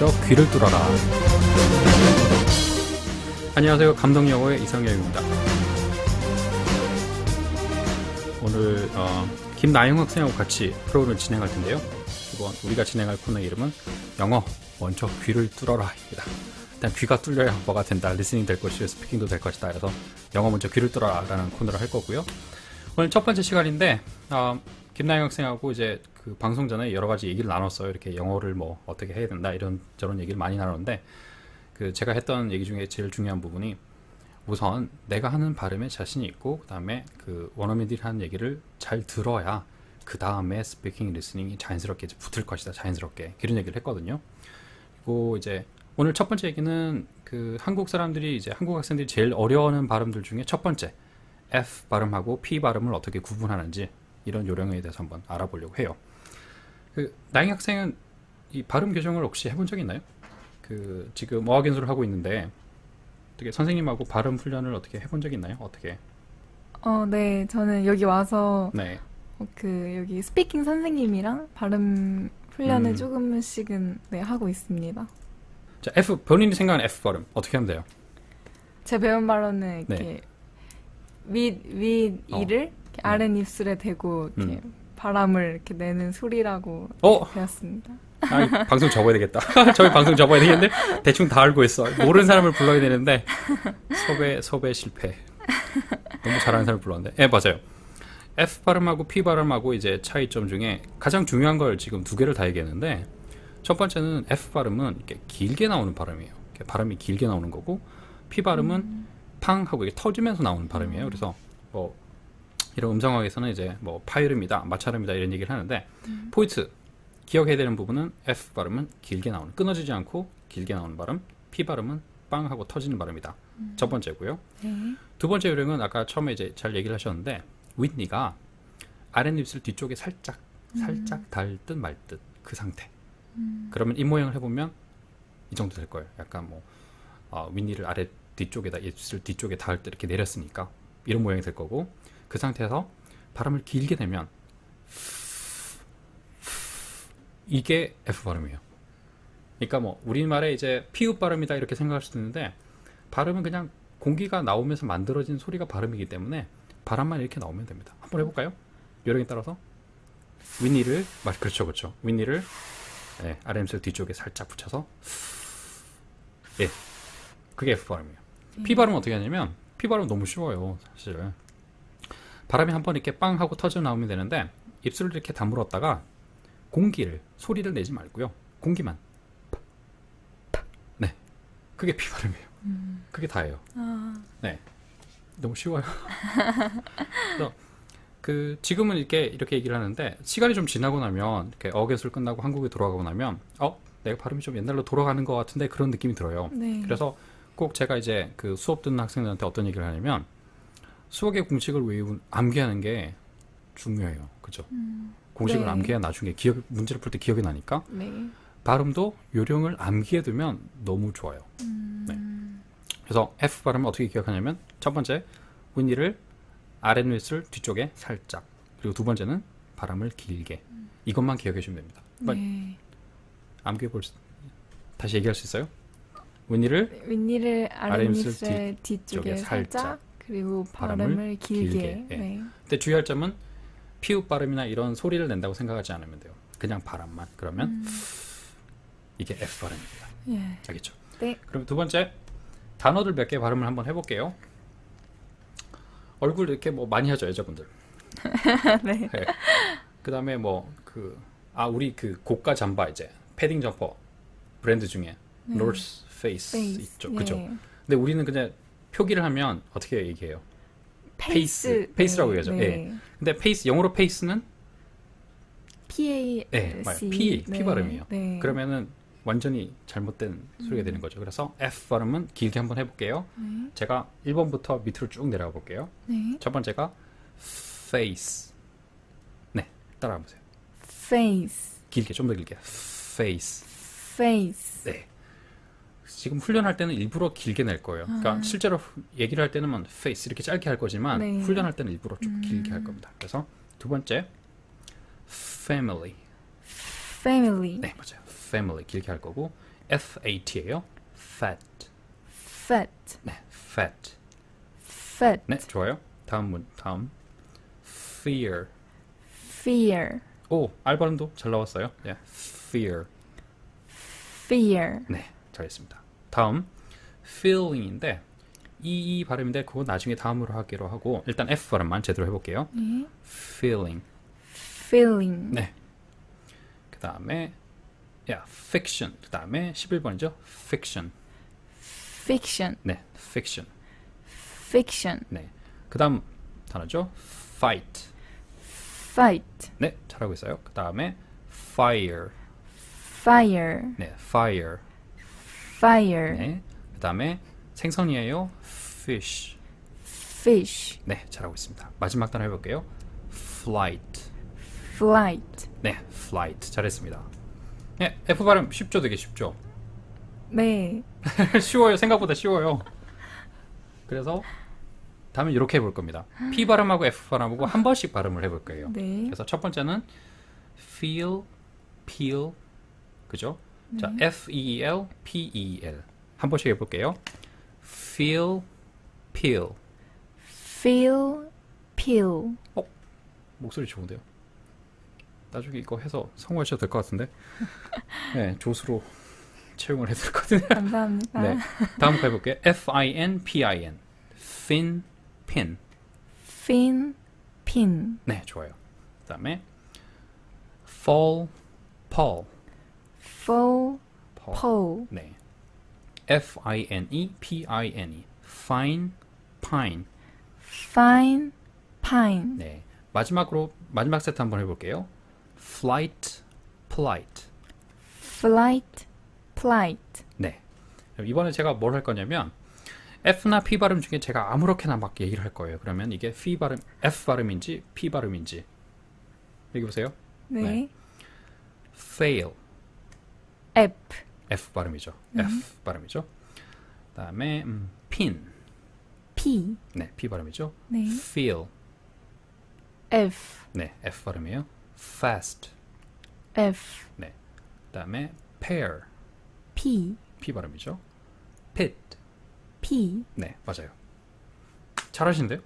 먼저 귀를 뚫어라. 안녕하세요. 감동영어의 이상혁입니다. 오늘 어, 김나영 학생하고 같이 프로그램을 진행할 텐데요. 이번 우리가 진행할 코너의 이름은 영어 먼저 귀를 뚫어라입니다. 일단 귀가 뚫려야 뭐가 된다, 리스닝 될 것이고 스피킹도 될 것이다. 그래서 영어 먼저 귀를 뚫어라라는 코너를 할 거고요. 오늘 첫 번째 시간인데 어, 김나영 학생하고 이제 그 방송 전에 여러 가지 얘기를 나눴어요. 이렇게 영어를 뭐 어떻게 해야 된다 이런 저런 얘기를 많이 나눴는데 그 제가 했던 얘기 중에 제일 중요한 부분이 우선 내가 하는 발음에 자신이 있고 그다음에 그 원어민들이 하는 얘기를 잘 들어야 그 다음에 스피킹 리스닝이 자연스럽게 붙을 것이다 자연스럽게 이런 얘기를 했거든요. 그리고 이제 오늘 첫 번째 얘기는 그 한국 사람들이 이제 한국 학생들이 제일 어려워하는 발음들 중에 첫 번째 F 발음하고 P 발음을 어떻게 구분하는지 이런 요령에 대해서 한번 알아보려고 해요. 그 나영 학생은 이 발음 교정을 혹시 해본 적 있나요? 그 지금 어학 연수를 하고 있는데 어떻게 선생님하고 발음 훈련을 어떻게 해본 적 있나요? 어떻게? 어, 네. 저는 여기 와서 네. 어, 그 여기 스피킹 선생님이랑 발음 훈련을 음. 조금씩은 네, 하고 있습니다. 자 F 본인이 생각하는 F 발음 어떻게 하면 돼요? 제 배운 발음은 이렇게 네. 윗, 윗 어. 이를 아랫 입술에 대고 이렇게 바람을 이렇게 내는 소리라고 어? 배웠습니다. 아, 방송 접어야 되겠다. 저희 방송 접어야 되겠는데 대충 다 알고 있어. 모르는 사람을 불러야 되는데 섭외 섭외 실패. 너무 잘하는 사람을 불렀는데. 예, 맞아요. F 발음하고 P 발음하고 이제 차이점 중에 가장 중요한 걸 지금 두 개를 다 얘기했는데 첫 번째는 F 발음은 이렇게 길게 나오는 발음이에요. 발음이 길게 나오는 거고 P 발음은 팡 하고 이게 터지면서 나오는 발음이에요. 그래서 뭐 이런 음성학에서는 이제 뭐 파이름이다, 마찰음이다 이런 얘기를 하는데 포인트 기억해야 되는 부분은 F 발음은 길게 나오는 끊어지지 않고 길게 나오는 발음, P 발음은 빵 하고 터지는 발음이다. 첫 번째고요. 네. 두 번째 요령은 아까 처음에 이제 잘 얘기를 하셨는데 윗니가 아랫입술 뒤쪽에 살짝 살짝 닿을 듯말듯 그 상태. 그러면 입 모양을 해보면 이 정도 될 거예요. 약간 뭐 어, 윗니를 아래 뒤쪽에다 입술 뒤쪽에 닿을 듯 이렇게 내렸으니까 이런 모양이 될 거고 그 상태에서 발음을 길게 내면 이게 F 발음이에요. 그러니까 뭐 우리말에 이제 피읍 발음이다 이렇게 생각할 수도 있는데 발음은 그냥 공기가 나오면서 만들어진 소리가 발음이기 때문에 바람만 이렇게 나오면 됩니다. 한번 해볼까요? 요령에 따라서 윗니를 말 그렇죠 그렇죠 윗니를 네, 아랫입술 뒤쪽에 살짝 붙여서 예 그게 F 발음이에요. P 발음은 어떻게 하냐면 P 발음 은 너무 쉬워요 사실 바람이 한 번 이렇게 빵 하고 터져 나오면 되는데 입술을 이렇게 다물었다가 공기를 소리를 내지 말고요 공기만. 네 그게 P 발음이에요. 그게 다예요. 아, 네. 너무 쉬워요. 그래서 그 지금은 이렇게 이렇게 얘기를 하는데 시간이 좀 지나고 나면 이렇게 어개술 끝나고 한국에 돌아가고 나면 어 내가 발음이 좀 옛날로 돌아가는 것 같은데 그런 느낌이 들어요. 네. 그래서 꼭 제가 이제 그 수업 듣는 학생들한테 어떤 얘기를 하냐면 수학의 공식을 외우 암기하는 게 중요해요. 그죠? 공식을 네. 암기해야 나중에 기억 문제를 풀 때 기억이 나니까 네. 발음도 요령을 암기해 두면 너무 좋아요. 네. 그래서 F 발음을 어떻게 기억하냐면 첫 번째 윗니를 아랫입술 뒤쪽에 살짝 그리고 두 번째는 바람을 길게 이것만 기억해 주면 됩니다. 한번 네. 암기해 볼 수, 다시 얘기할 수 있어요? 윗니를 윗니를 아랫입술 뒤쪽에 살짝, 살짝, 그리고 발음을 발음을 길게. 길게, 예. 네. 근데 주의할 점은 피읍 발음이나 이런 소리를 낸다고 생각하지 않으면 돼요. 그냥 바람만 그러면 이게 F 발음입니다. 예. 알겠죠? 네. 그럼 두 번째 단어들 몇 개 발음을 한번 해볼게요. 얼굴 이렇게 뭐 많이 하죠 여자분들. 네. 그 다음에 뭐 그 아 우리 그 고가 잠바 이제 패딩 점퍼 브랜드 중에 노스 페이스. 있죠, 그죠? 네. 근데 우리는 그냥 표기를 하면 어떻게 얘기해요? 페이스, 페이스. 네. 얘기하죠. 네. 예. 근데 페이스 영어로 페이스는 P A 네, 맞아요. P, P 발음이에요. 네. 그러면은 완전히 잘못된 소리가 되는 거죠. 그래서 F 발음은 길게 한번 해볼게요. 네. 제가 1번부터 밑으로 쭉 내려가 볼게요. 네. 첫 번째가 face. 네, 따라가 보세요. face. 길게 좀 더 길게. face. face. 네. 지금 훈련할 때는 일부러 길게 낼 거예요. 그러니까 아. 실제로 후- 얘기를 할 때는 뭐 face 이렇게 짧게 할 거지만 네. 음. 훈련할 때는 일부러 좀 길게 할 겁니다. 그래서 두 번째 family. family. 네, 맞아요. family 길게 할 거고 F-A-T예요. fat. fat, 네, fat. fat, 네, 좋아요. 다음 문, 다음. fear. fear, 오, 알 발음도 잘 나왔어요. 네, fear. fear, 네, 잘했습니다. 다음, feeling인데 이, 이 발음인데 그거 나중에 다음으로 하기로 하고 일단 F 발음만 제대로 해볼게요. 네. feeling. feeling, 네. 그 다음에 야, fiction. 그 다음에 11번이죠. fiction. fiction, 네, fiction. fiction, 네. 그 다음 단어죠. fight. fight, 네, 잘하고 있어요. 그 다음에 fire. fire, 네, fire. Fire, 네. 그 다음에 생선이에요. fish. fish, 네, 잘하고 있습니다. 마지막 단어 해볼게요. flight. flight. 네, flight. 잘했습니다. 네, F 발음 쉽죠? 되게 쉽죠? 네, 쉬워요. 생각보다 쉬워요. 그래서 다음에 이렇게 해볼 겁니다. P 발음하고 F 발음하고 한 번씩 발음을 해볼 거예요. 네, 그래서 첫 번째는 feel, peel, 그죠? 자, F E E L, P E E L 한 번씩 해볼게요. feel, peel. feel, peel. 목소리 좋은데요? 나중에 이거 해서 성공하셔도 될 것 같은데. 네, 조수로 채용을 해드릴 거든요. 감사합니다. 네, 다음 거 해볼게요. F I N P I N, fin, pin. fin, pin, 네, 좋아요. 그다음에 fall, fall, fall. pole, 네, F I N E P I N E, fine, pine. fine, pine, 네, 마지막으로 마지막 세트 한번 해 볼게요. flight, polite. flight, plight. 네. 이번에 제가 뭘 할 거냐면 F나 P 발음 중에 제가 아무렇게나 막 얘기를 할 거예요. 그러면 이게 F 발음, F 발음인지 P 발음인지 여기 보세요. 네. 네. fail, F, F 발음이죠. F 발음이죠. 그다음에 음, pin, P, 네, P 발음이죠. 네. feel, F, 네, F 발음이에요. fast, F, 그다음에 pair, P, P 발음이죠. pit, P. 네, 맞아요. 잘하시는데요?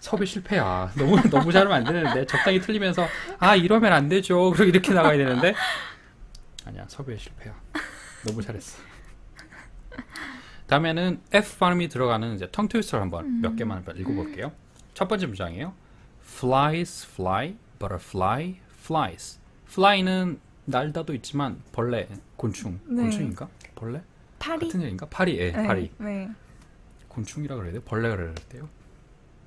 섭외 실패야. 너무 너무 잘하면 안 되는데 적당히 틀리면서 아 이러면 안 되죠. 그리고 이렇게 나가야 되는데 아니야 섭외 실패야. 너무 잘했어. 다음에는 F 발음이 들어가는 이제 텅 트위스터를 한번 몇 개만 읽어볼게요. 첫 번째 문장이에요. Flies fly, butterfly flies. Fly는 날다도 있지만 벌레, 곤충, 네. 곤충인가? 벌레? 파리. 같은 얘기인가? 파리, 예, 네, 파리. 네. 곤충이라 그래야 돼요? 벌레가 그래야 돼요?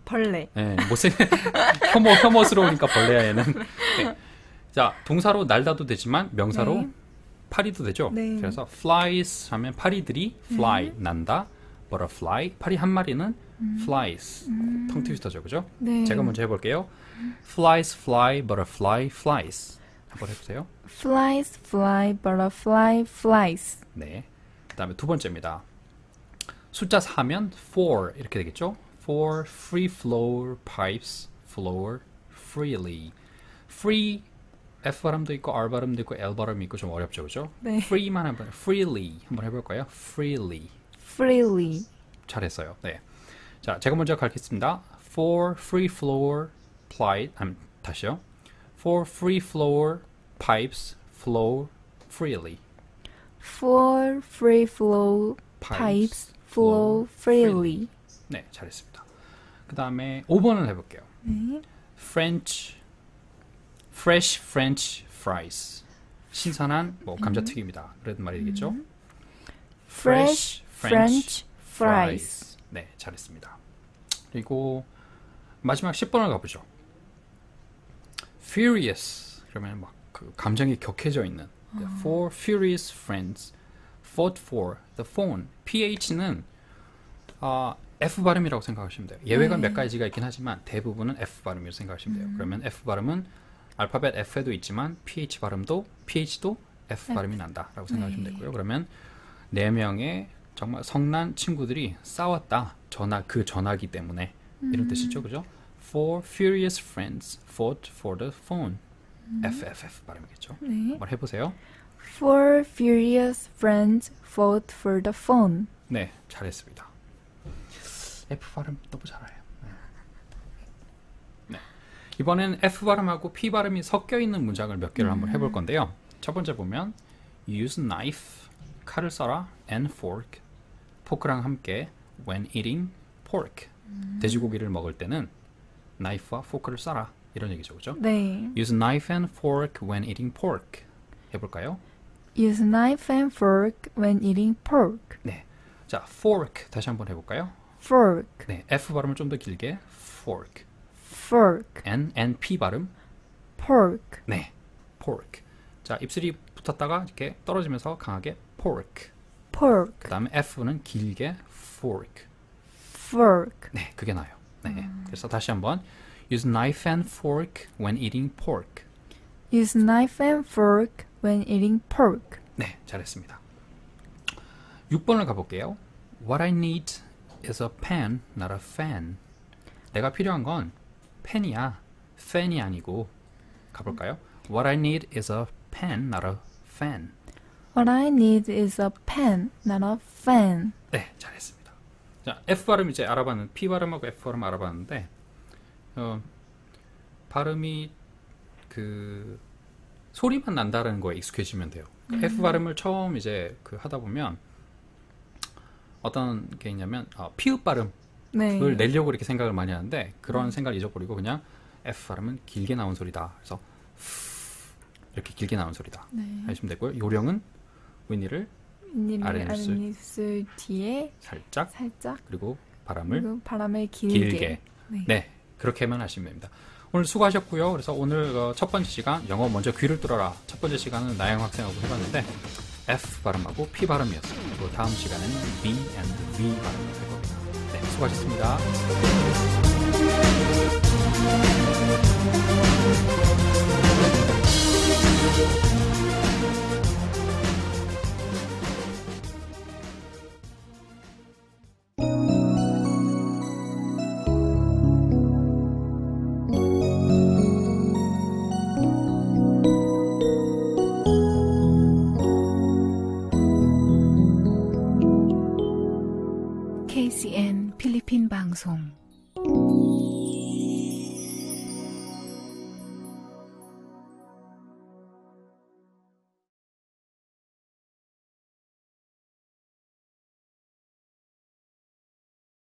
벌레. 예, 못생 혐오 혐오스러우니까 벌레야 얘는. 네. 자, 동사로 날다도 되지만 명사로 네. 파리도 되죠. 네. 그래서 flies 하면 파리들이 fly 난다. butterfly 파리 한 마리는 flies. 텅 트위스터죠, 그죠? 네. 제가 먼저 해볼게요. flies fly, butterfly flies. 한번 해보세요. flies, fly, butterfly, flies. 네. 그다음에 두 번째입니다. 숫자 4면 for 이렇게 되겠죠? For free flow pipes flow freely. free F 발음도 있고 R 발음도 있고 L 발음이 있고 좀 어렵죠, 그죠? 네. free만 한번 freely 한번 해볼까요? freely freely. 잘했어요. 네. 자, 제가 먼저 가르치겠습니다. For free flow pipe, 음, 다시요. For free flow pipes flow freely. For free flow pipes flow freely. 네, 잘했습니다. 그 다음에 5번을 해볼게요. 네. French, fresh French fries. 신선한 뭐 감자튀김이다. 그런 말이 되겠죠? Fresh French fries. 네, 잘했습니다. 그리고 마지막 10번을 가보죠. Furious. 그러면 막 그 감정이 격해져 있는. The four furious friends fought for the phone. PH는 아, F 발음이라고 생각하시면 돼요. 예외가 네. 몇 가지가 있긴 하지만 대부분은 F 발음이라고 생각하시면 돼요. 그러면 F 발음은 알파벳 F에도 있지만 PH 발음도 PH도 F 발음이 난다라고 생각하시면 네. 되고요. 그러면 네 명의 정말 성난 친구들이 싸웠다. 전화 그 전화기 때문에 이런 뜻이죠, 그죠? Four furious friends fought for the phone. FFF 발음이겠죠. 네. 한번 해보세요. Four furious friends fought for the phone. 네, 잘했습니다. F 발음 너무 잘해요. 네. 네. 이번엔 F 발음하고 P 발음이 섞여 있는 문장을 몇 개를 한번 해볼 건데요. 첫 번째 보면 use knife 칼을 써라 and fork 포크랑 함께 when eating pork 돼지고기를 먹을 때는 나이프와 포크를 써라 이런 얘기죠, 그죠? 네. Use knife and fork when eating pork 해볼까요? Use knife and fork when eating pork. 네, 자 fork 다시 한번 해볼까요? Fork, 네, F 발음을 좀 더 길게 fork fork, N N P 발음 pork, 네, pork 자 입술이 붙었다가 이렇게 떨어지면서 강하게 pork pork, 그 다음에 F는 길게 fork fork. 네, 그게 나요. 네, 그래서 다시 한번 use knife and fork when eating pork Use knife and fork when eating pork. 네, 잘했습니다. 6번을 가볼게요. What I need is a pen, not a fan. 내가 필요한 건 펜이야, 팬이 아니고. 가볼까요? What I need is a pen, not a fan. What I need is a pen, not a fan. 네, 잘했습니다. 자, F 발음 이제 알아봤는 P 발음하고 F 발음 알아봤는데 어, 발음이 그 소리만 난다는 거에 익숙해지면 돼요. 그러니까 F 발음을 처음 이제 그 하다 보면 어떤 게 있냐면 어, 피읍 발음 을 네. 내려고 이렇게 생각을 많이 하는데 그런 생각을 잊어버리고 그냥 F 발음은 길게 나온 소리다. 그래서 이렇게 길게 나온 소리다. 네. 하시면 되고요. 요령은 윗니를 아랫입술. 아랫입술 뒤에 살짝 살짝 그리고 바람을 그리고 바람을 길게. 길게. 네. 네, 그렇게만 하시면 됩니다. 오늘 수고하셨고요. 그래서 오늘 어, 첫 번째 시간 영어 먼저 귀를 뚫어라. 첫 번째 시간은 나영 학생하고 해봤는데 F 발음하고 P 발음이었어요. 그리고 다음 시간에는 B and V 발음을 할 겁니다. 네, 수고하셨습니다.